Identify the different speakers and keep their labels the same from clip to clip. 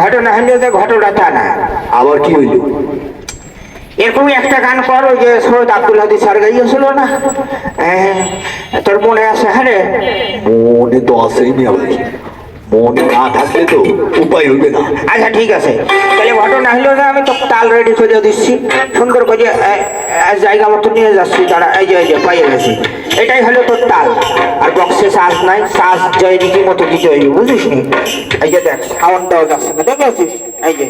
Speaker 1: ঘটনা হলো যে ঘটনাটা না
Speaker 2: আবার কি হইল?
Speaker 1: এরকম একটা গান কর ওই যে সৈয়দ আব্দুল হাদি স্যার গাইয়েছিল না? হ্যাঁ, তোর মনে আছে? হ্যাঁ রে।
Speaker 2: মনে তো আসেই মিয়া ভাই মনে না থাকলে তো উপায় হইবে না।
Speaker 1: আচ্ছা ঠিক আছে। তাহলে ঘটনা হলো যে আমি তো তাল রেডি করে দিচ্ছি। সুন্দর করে জায়গা মতো নিয়ে যাচ্ছি। তারা এই যে এই যে পাইয়ে গেছি এটাই হলো তোর তাল। আর বক্সে শ্বাস নাই শ্বাস জয় রীতি মতো দিতে হইবে বুঝিস নি এই যে দেখ সাউন্ড দেওয়া যাচ্ছে না দেখে আছিস এই যে।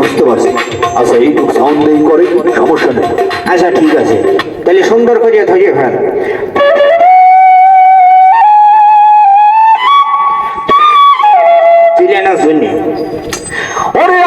Speaker 2: বুঝতে পারছি আচ্ছা এইটুকু সাউন্ড করে সমস্যা নেই।
Speaker 1: আচ্ছা ঠিক আছে। তাহলে সুন্দর করে ধরিয়ে ফেল। শুনি।
Speaker 2: ওরে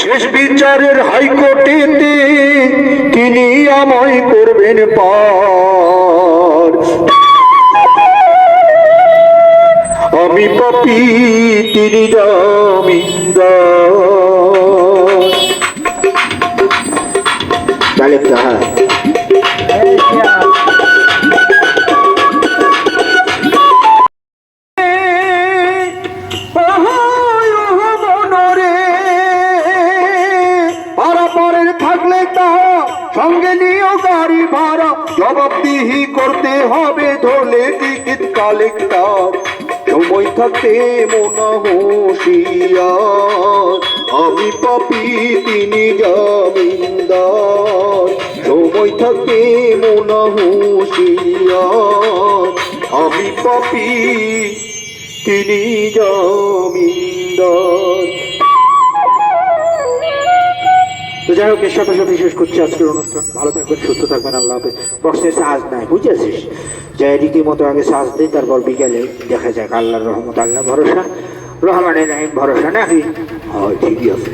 Speaker 2: শেষ বিচারের হাইকোর্টেতে তিনি আমায় করবেন পার। আমি পাপি তিনি জামিনদার।
Speaker 1: তাহলে
Speaker 2: সঙ্গে নিয়েও গাড়ি ভাড়া। জবাবদিহি করতে হবে ধরলে টিকিট কালেক্টর। সময় থাকতে মনা হুঁশিয়ার। আমি পাপি, তিনি জামিনদার। সময় থাকতে মনা হুঁশিয়ার। আমি পাপি, তিনি জমিদার
Speaker 1: তো যাই হোক, এর সাথে সাথে শেষ করছি আজকের অনুষ্ঠান। ভালো থাকবেন, সুস্থ থাকবেন, আল্লাহ হাফেজ। বক্সের সাজ নাই, বুঝেছিস? যাই রীতিমতো আগে সাজ দিই, তারপর বিকেলে দেখা যাক, আল্লাহর রহমত আল্লাহ ভরসা। রহমানের রাহিম, ভরসা নাকি?
Speaker 2: হয়, ঠিকই আছে।